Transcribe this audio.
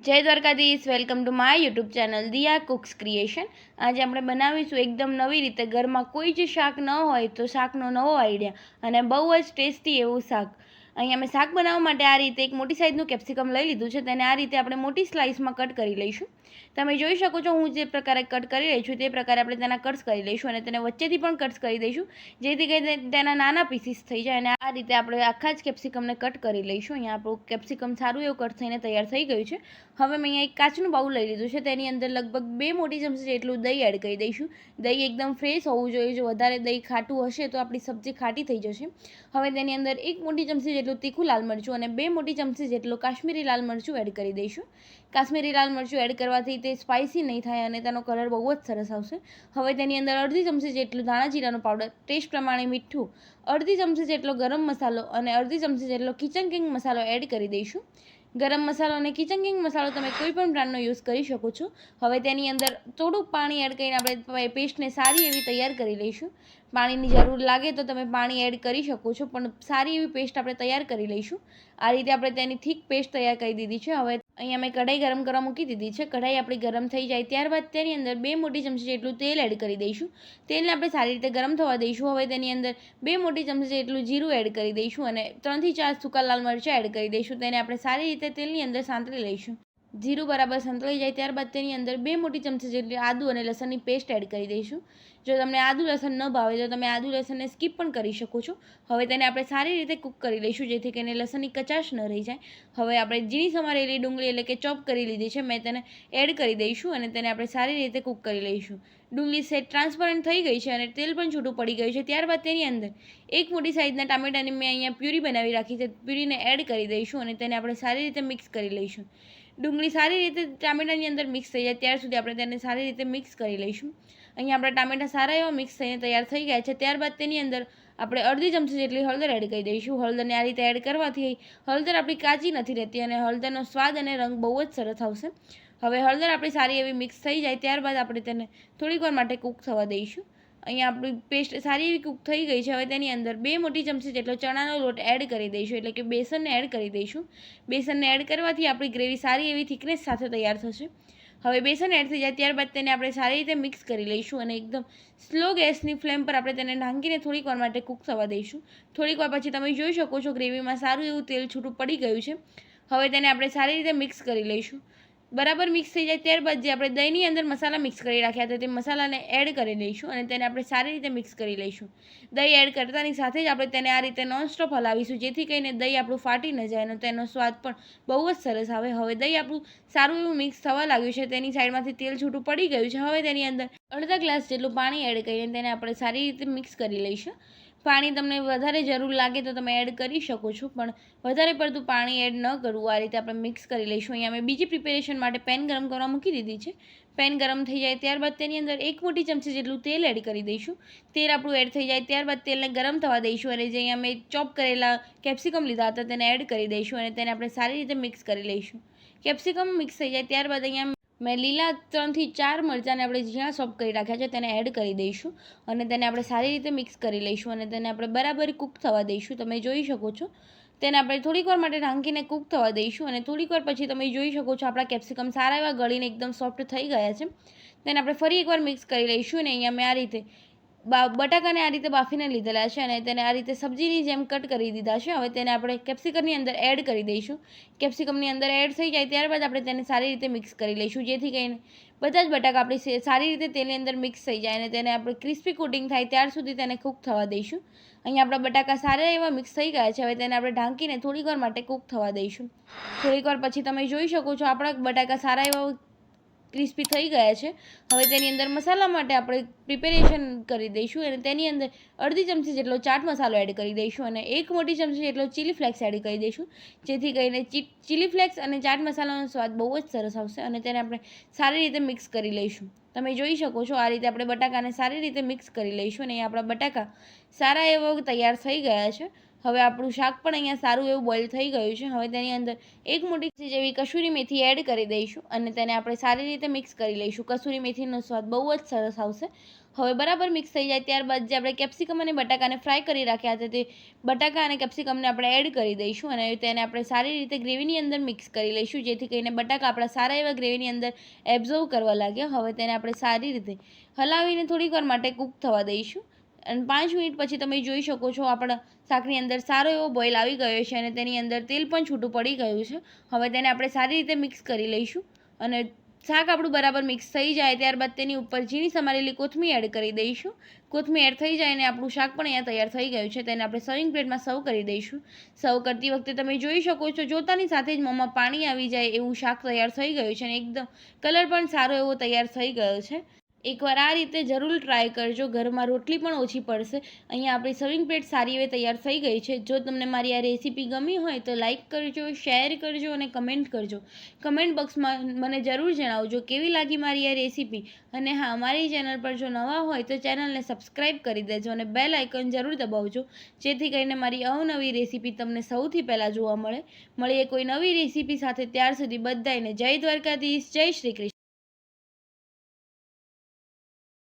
જય Dwarkadhish welcome to my YouTube channel Diya cooks creation આજે આપણે બનાવીશું એકદમ નવી રીતે ઘરમાં કોઈ જ શાક ન હોય તો શાકનો નવો આઈડિયા અને બહુ જ ટેસ્ટી એવું શાક. અહીંયા મેં શાક બનાવવા માટે આ રીતે એક મોટી સાઇઝનું કેપ્સિકમ લઈ લીધું છે, તેને આ રીતે આપણે મોટી સ્લાઇસમાં કટ કરી લઈશું. તમે જોઈ શકો છો, હું જે પ્રકારે કટ કરી રહી છું તે પ્રકારે આપણે તેના કટ્સ કરી લઈશું અને તેને વચ્ચેથી પણ કટ્સ કરી દઈશું, જેથી કરીને તેના નાના પીસીસ થઈ જાય અને આ રીતે આપણે આખા જ કેપ્સિકમને કટ કરી લઈશું. અહીંયા આપણું કેપ્સિકમ સારું એવું કટ થઈને તૈયાર થઈ ગયું છે. હવે મેં અહીંયા એક કાચનું બાઉલ લઈ લીધું છે, તેની અંદર લગભગ બે મોટી ચમચી જેટલું દહીં એડ કરી દઈશું. દહીં એકદમ ફ્રેશ હોવું જોઈએ, જો વધારે દહીં ખાટું હશે તો આપણી સબ્જી ખાટી થઈ જશે. હવે તેની અંદર એક મોટી ચમચી જેટલું તીખું લાલ મરચું અને બે મોટી ચમચી જેટલું કાશ્મીરી લાલ મરચું એડ કરી દઈશું. કાશ્મીરી લાલ મરચું એડ કરવાથી તે સ્પાઇસી નહીં થાય અને તેનો કલર બહુ જ સરસ આવશે. હવે તેની અંદર અડધી ચમચી જેટલું ધાણા જીરાનો પાવડર ટેસ્ટ પ્રમાણે મીઠું, અડધી ચમચી જેટલો ગરમ મસાલો અને અડધી ચમચી જેટલો કિચન કિંગ મસાલો એડ કરી દઈશું. ગરમ મસાલો અને કિચન કિંગ મસાલો તમે કોઈ પણ બ્રાન્ડનો યુઝ કરી શકો છો. હવે તેની અંદર થોડુંક પાણી એડ કરીને આપણે પેસ્ટને સારી એવી તૈયાર કરી લઈશું. પાણીની જરૂર લાગે તો તમે પાણી એડ કરી શકો છો. પણ સારી એવી પેસ્ટ આપણે તૈયાર કરી લઈશું. આ રીતે આપણે તેની થીક પેસ્ટ તૈયાર કરી દીધી છે. હવે અહીંયા મેં કઢાઈ ગરમ કરવા મૂકી દીધી છે. કઢાઈ આપણી ગરમ થઈ જાય ત્યારબાદ તેની અંદર બે મોટી ચમચી જેટલું તેલ એડ કરી દઈશું. તેલને આપણે સારી રીતે ગરમ થવા દઈશું. હવે તેની અંદર બે મોટી ચમચી જેટલું જીરું એડ કરી દઈશું અને ત્રણથી ચાર સૂકા લાલ મરચાં એડ કરી દઈશું. તેને આપણે સારી રીતે તેલની અંદર સાંતળી લઈશું. જીરું બરાબર સંતળાઈ જાય ત્યારબાદ તેની અંદર બે મોટી ચમચી જેટલી આદુ અને લસણની પેસ્ટ એડ કરી દઈશું. જો તમને આદુ લસણ ન ભાવે તો તમે આદુ લસણને સ્કીપ પણ કરી શકો છો. હવે તેને આપણે સારી રીતે કૂક કરી લઈશું જેથી કરીને લસણની કચાશ ન રહી જાય. હવે આપણે ઝીણી સમારેલી ડુંગળી એટલે કે ચોપ કરી લીધી છે. મેં તેને એડ કરી દઈશું અને તેને આપણે સારી રીતે કૂક કરી લઈશું. ડુંગળી સેટ ટ્રાન્સપરન્ટ થઈ ગઈ છે અને તેલ પણ છૂટું પડી ગયું છે. ત્યારબાદ તેની અંદર એક મોટી સાઇઝના ટામેટાની મેં અહીંયા પ્યુરી બનાવી રાખી છે. પ્યુરીને એડ કરી દઈશું અને તેને આપણે સારી રીતે મિક્સ કરી લઈશું. ડુંગળી સારી રીતે ટામેટાની અંદર મિક્સ થઈ જાય, ત્યાર સુધી આપણે તેને સારી રીતે મિક્સ કરી લઈશું. અહીંયા આપણા ટામેટા સારા એવા મિક્સ થઈને તૈયાર થઈ ગયા છે. ત્યારબાદ તેની અંદર આપણે અડધી ચમચી જેટલી હળદર એડ કરી દઈશું. હળદરને આ રીતે એડ કરવાથી હળદર આપણી કાચી નથી રહેતી અને હળદરનો સ્વાદ અને રંગ બહુ જ સરસ આવશે. હવે હળદર આપણી સારી એવી મિક્સ થઈ જાય, ત્યારબાદ આપણે તેને થોડીક માટે કૂક થવા દઈશું. અહીંયા આપણી પેસ્ટ સારી એવી કૂક થઈ ગઈ છે. હવે તેની અંદર બે મોટી ચમચી જેટલો ચણાનો લોટ એડ કરી દઈશું. એટલે કે બેસનને એડ કરી દઈશું. બેસનને એડ કરવાથી આપણી ગ્રેવી સારી એવી થિકનેસ સાથે તૈયાર થશે. હવે બેસન એડ થઈ જાય ત્યારબાદ તેને આપણે સારી રીતે મિક્સ કરી લઈશું અને એકદમ સ્લો ગેસની ફ્લેમ પર આપણે તેને ઢાંકીને થોડીક વાર માટે કૂક થવા દઈશું. થોડીક વાર પછી તમે જોઈ શકો છો ગ્રેવીમાં સારું એવું તેલ છૂટું પડી ગયું છે. હવે તેને આપણે સારી રીતે મિક્સ કરી લઈશું. બરાબર મિક્સ થઈ જાય ત્યારબાદ જે આપણે દહીંની અંદર મસાલા મિક્સ કરી રાખ્યા હતા, તે મસાલાને એડ કરી લઈશું અને તેને આપણે સારી રીતે મિક્સ કરી લઈશું. દહીં એડ કરતાની સાથે જ આપણે તેને આ રીતે નોનસ્ટોપ હલાવીશું, જેથી કરીને દહીં આપણું ફાટી ન જાય અને તેનો સ્વાદ પણ બહુ જ સરસ આવે. હવે દહીં આપણું સારું એવું મિક્સ થવા લાગ્યું છે, તેની સાઈડમાંથી તેલ છૂટું પડી ગયું છે. હવે તેની અંદર અડધા ગ્લાસ જેટલું પાણી એડ કરીને તેને આપણે સારી રીતે મિક્સ કરી લઈશું. પાણી તમને વધારે જરૂર લાગે તો તમે એડ કરી શકો છો, પણ વધારે પડતું પાણી એડ ન કરવું. આ રીતે આપણે મિક્સ કરી લઈશું. અહીંયા મેં બીજી પ્રિપેરેશન માટે પેન ગરમ કરવા મૂકી દીધી છે. પેન ગરમ થઈ જાય ત્યારબાદ તેની અંદર એક મોટી ચમચી જેટલું તેલ એડ કરી દઈશું. તેલ આપણું એડ થઈ જાય ત્યારબાદ તેલને ગરમ થવા દઈશું અને જે અહીંયા મેં ચોપ કરેલા કેપ્સિકમ લીધા હતા તેને એડ કરી દઈશું અને તેને આપણે સારી રીતે મિક્સ કરી લઈશું. કેપ્સિકમ મિક્સ થઈ જાય ત્યારબાદ અહીંયા મેં લીલા ત્રણથી ચાર મરચાંને આપણે જ્યાં સોપ કરી રાખ્યા છે તેને એડ કરી દઈશું અને તેને આપણે સારી રીતે મિક્સ કરી લઈશું અને તેને આપણે બરાબર કૂક થવા દઈશું. તમે જોઈ શકો છો. તેને આપણે થોડીક વાર માટે ઢાંકીને કૂક થવા દઈશું અને થોડીક વાર પછી તમે જોઈ શકો છો આપણા કેપ્સિકમ સારા એવા ગળીને એકદમ સોફ્ટ થઈ ગયા છે. તેને આપણે ફરી એકવાર મિક્સ કરી લઈશું અને અહીંયા મેં આ રીતે બટાકાને આ રીતે બાફીને લીધેલા છે અને તેને આ રીતે સબ્જીની જેમ કટ કરી દીધા છે. હવે તેને આપણે કેપ્સિકમની અંદર એડ કરી દઈશું. કેપ્સિકમની અંદર એડ થઈ જાય ત્યારબાદ આપણે તેને સારી રીતે મિક્સ કરી લઈશું. જેથી કરીને બધા જ બટાકા આપણી સારી રીતે તેની અંદર મિક્સ થઈ જાય અને તેને આપણે ક્રિસ્પી કોટિંગ થાય ત્યાર સુધી તેને કૂક થવા દઈશું. અહીંયા આપણા બટાકા સારા એવા મિક્સ થઈ ગયા છે. હવે તેને આપણે ઢાંકીને થોડીક વાર માટે કૂક થવા દઈશું. થોડીક પછી તમે જોઈ શકો છો આપણા બટાકા સારા એવા ક્રિસ્પી થઈ ગયા છે. હવે તેની અંદર મસાલા માટે આપણે પ્રિપેરેશન કરી દઈશું અને તેની અંદર અડધી ચમચી જેટલો ચાટ મસાલો એડ કરી દઈશું અને એક મોટી ચમચી જેટલો ચીલી ફ્લેક્સ એડ કરી દઈશું. જેથી કરીને ચીલી ફ્લેક્સ અને ચાટ મસાલાનો સ્વાદ બહુ જ સરસ આવશે અને તેને આપણે સારી રીતે મિક્સ કરી લઈશું. તમે જોઈ શકો છો આ રીતે આપણે બટાકાને સારી રીતે મિક્સ કરી લઈશું અને આપણા બટાકા સારા એવો તૈયાર થઈ ગયા છે. હવે આપણું શાક પણ અહીંયા સારું એવું બોઇલ થઈ ગયું છે. હવે તેની અંદર એક મોટી જેવી કસૂરી મેથી એડ કરી દઈશું અને તેને આપણે સારી રીતે મિક્સ કરી લઈશું. કસૂરી મેથીનો સ્વાદ બહુ જ સરસ આવશે. હવે બરાબર મિક્સ થઈ જાય ત્યારબાદ જે આપણે કેપ્સિકમ અને બટાકાને ફ્રાય કરી રાખ્યા હતા તે બટાકા અને કેપ્સિકમને આપણે એડ કરી દઈશું અને તેને આપણે સારી રીતે ગ્રેવીની અંદર મિક્સ કરી લઈશું. જેથી કરીને બટાકા આપણા સારા એવા ગ્રેવીની અંદર એબ્ઝર્વ કરવા લાગ્યા. હવે તેને આપણે સારી રીતે હલાવીને થોડીક વાર માટે કૂક થવા દઈશું. અને પાંચ મિનિટ પછી તમે જોઈ શકો છો આપણા શાકની અંદર સારો એવો બોઇલ આવી ગયો છે અને તેની અંદર તેલ પણ છૂટું પડી ગયું છે. હવે તેને આપણે સારી રીતે મિક્સ કરી લઈશું અને શાક આપણું બરાબર મિક્સ થઈ જાય ત્યારબાદ તેની ઉપર ઝીણી સમારેલી કોથમીર એડ કરી દઈશું. કોથમીર એડ થઈ જાય અને આપણું શાક પણ અહીંયા તૈયાર થઈ ગયું છે. તેને આપણે સર્વિંગ પ્લેટમાં સર્વ કરી દઈશું. સર્વ કરતી વખતે તમે જોઈ શકો છો જોતાની સાથે જ મોંમાં પાણી આવી જાય એવું શાક તૈયાર થઈ ગયું છે અને એકદમ કલર પણ સારો એવો તૈયાર થઈ ગયો છે. એકવાર આ રીતે જરૂર ટ્રાય કરજો. ઘરમાં રોટલી પણ ઓછી પડશે. અહીંયા આપણી સર્વિંગ પ્લેટ સારી એવી તૈયાર થઈ ગઈ છે. જો તમને મારી આ રેસીપી ગમી હોય તો લાઇક કરજો શેર કરજો અને કમેન્ટ કરજો. કમેન્ટ બોક્સમાં મને જરૂર જણાવજો કેવી લાગી મારી આ રેસીપી અને હા અમારી ચેનલ પર જો નવા હોય તો ચેનલને સબસ્ક્રાઈબ કરી દેજો અને બેલ આઇકન જરૂર દબાવજો. જેથી કરીને મારી અવનવી રેસીપી તમને સૌથી પહેલાં જોવા મળે. મળીએ કોઈ નવી રેસીપી સાથે. ત્યાર સુધી બધાને જય દ્વારકાધીશ, જય શ્રી કૃષ્ણ.